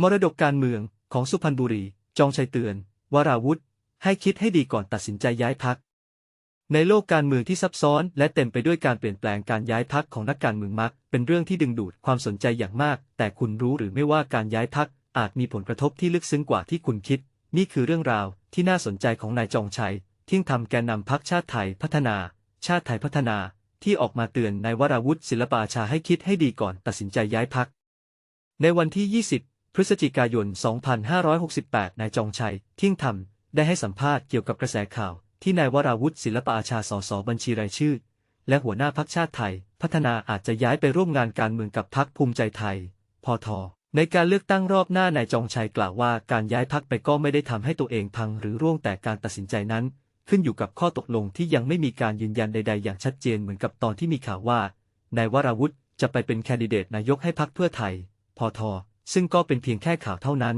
มรดกการเมืองของสุพรรณบุรี จองชัยเตือน วราวุธ ให้คิดให้ดีก่อนตัดสินใจย้ายพัก ในโลกการเมืองที่ซับซ้อน และเต็มไปด้วยการเปลี่ยนแปลงการย้ายพักของนักการเมืองมัก เป็นเรื่องที่ดึงดูดความสนใจอย่างมาก แต่คุณรู้หรือไม่ว่าการย้ายพักอาจมีผลกระทบที่ลึกซึ้งกว่าที่คุณคิด นี่คือเรื่องราวที่น่าสนใจของนายจองชัย ที่ยงธรรมแกนนำพักชาติไทยพัฒนา ชาติไทยพัฒนา ที่ออกมาเตือนนายวราวุธศิลปาชาให้คิดให้ดีก่อนตัดสินใจย้ายพักในวันที่ 20 พฤศจิกายน 2568 นายจองชัย เที่ยงธรรม ได้ให้สัมภาษณ์เกี่ยวกับกระแสข่าว ที่นายวราวุธศิลปอาชาสสบัญชีรายชื่อ และหัวหน้าพักชาติไทย พัฒนาอาจจะย้ายไปร่วมงานการเมืองกับพักภูมิใจไทยพทในการเลือกตั้งรอบหน้านายจองชัยกล่าวว่าการย้ายพักไปก็ไม่ได้ทำให้ตัวเองพังหรือร่วงแต่การตัดสินใจนั้น ขึ้นอยู่กับข้อตกลงที่ยังไม่มีการยืนยันใด ๆ อย่างชัดเจนเหมือนกับตอนที่มีข่าวว่านายวราวุธจะไปเป็นแคนดิเดตนายกให้พักเพื่อไทยพท ซึ่งก็เป็นเพียงแค่ข่าวเท่านั้น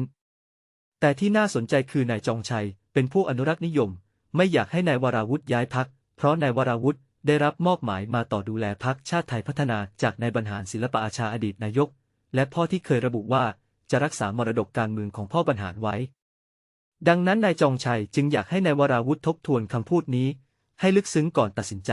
แต่ที่น่าสนใจคือนายจองชัย เป็นผู้อนุรักษ์นิยม ไม่อยากให้นายวราวุธย้ายพัก เพราะนายวราวุธได้รับมอบหมายมาต่อดูแลพักชาติไทยพัฒนาจากนายบรรหารศิลปอาชาอดีตนายก และพ่อที่เคยระบุว่าจะรักษามรดกการเมืองของพ่อบรรหารไว้ ดังนั้นนายจองชัยจึงอยากให้นายวราวุธทบทวนคำพูดนี้ ให้ลึกซึ้งก่อนตัดสินใจ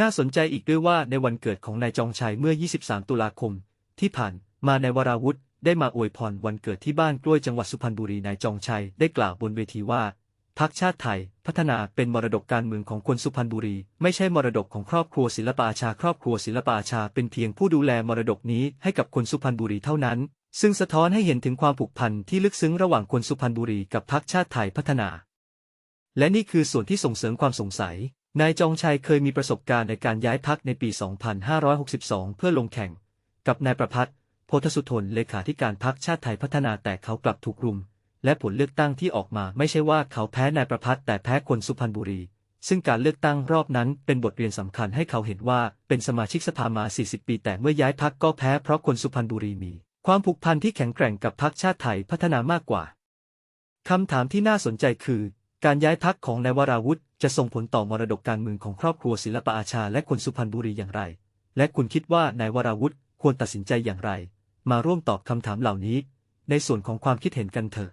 น่าสนใจอีกด้วยว่าในวันเกิดของนายจองชัยเมื่อ 23 ตุลาคม ที่ผ่าน มาในายวราวุธได้มาอวยพรวันเกิดที่บ้านกล้วยจังหวัดสุพรรณบุรีนายจองชัยได้กล่าวบนเวทีว่าพักชาติไทย พัฒนาเป็นมรดกการเมืองของคนสุพรรณบุรี ไม่ใช่มรดกของครอบครัวศิลปอาชา ครอบครัวศิลปอาชาเป็นเพียงผู้ดูแลมรดกนี้ให้กับคนสุพรรณบุรีเท่านั้น ซึ่งสะท้อนให้เห็นถึงความผูกพันที่ลึกซึ้งระหว่างคนสุพรรณบุรีกับพักชาติไทยพัฒนา และนี่คือส่วนที่ส่งเสริมความสงสัย นายจองชัยเคยมีประสบการณ์ในการย้ายพักในปี 2562 เพื่อลงแข่ง กับนายประพัฒน์ พธสุทนเลขาธิการพักชาติไทยพัฒนาแต่เขากลับถูกรุม และผลเลือกตั้งที่ออกมาไม่ใช่ว่าเขาแพ้นายประพัฒน์แต่แพ้คนสุพรรณบุรี ซึ่งการเลือกตั้งรอบนั้นเป็นบทเรียนสำคัญให้เขาเห็นว่าเป็นสมาชิกสภามา 40 ปี แต่เมื่อย้ายพักก็แพ้เพราะคนสุพรรณบุรีมี ความผูกพันที่แข็งแกร่งกับพักชาติไทยพัฒนามากกว่าคำถามที่น่าสนใจคือ การย้ายพักของนายวราวุธจะส่งผลต่อมรดกการเมืองของครอบครัวศิลปอาชา และคนสุพรรณบุรีอย่างไร และคุณคิดว่านายวราวุธควรตัดสินใจอย่างไร มาร่วมตอบคำถามเหล่านี้ ในส่วนของความคิดเห็นกันเถอะ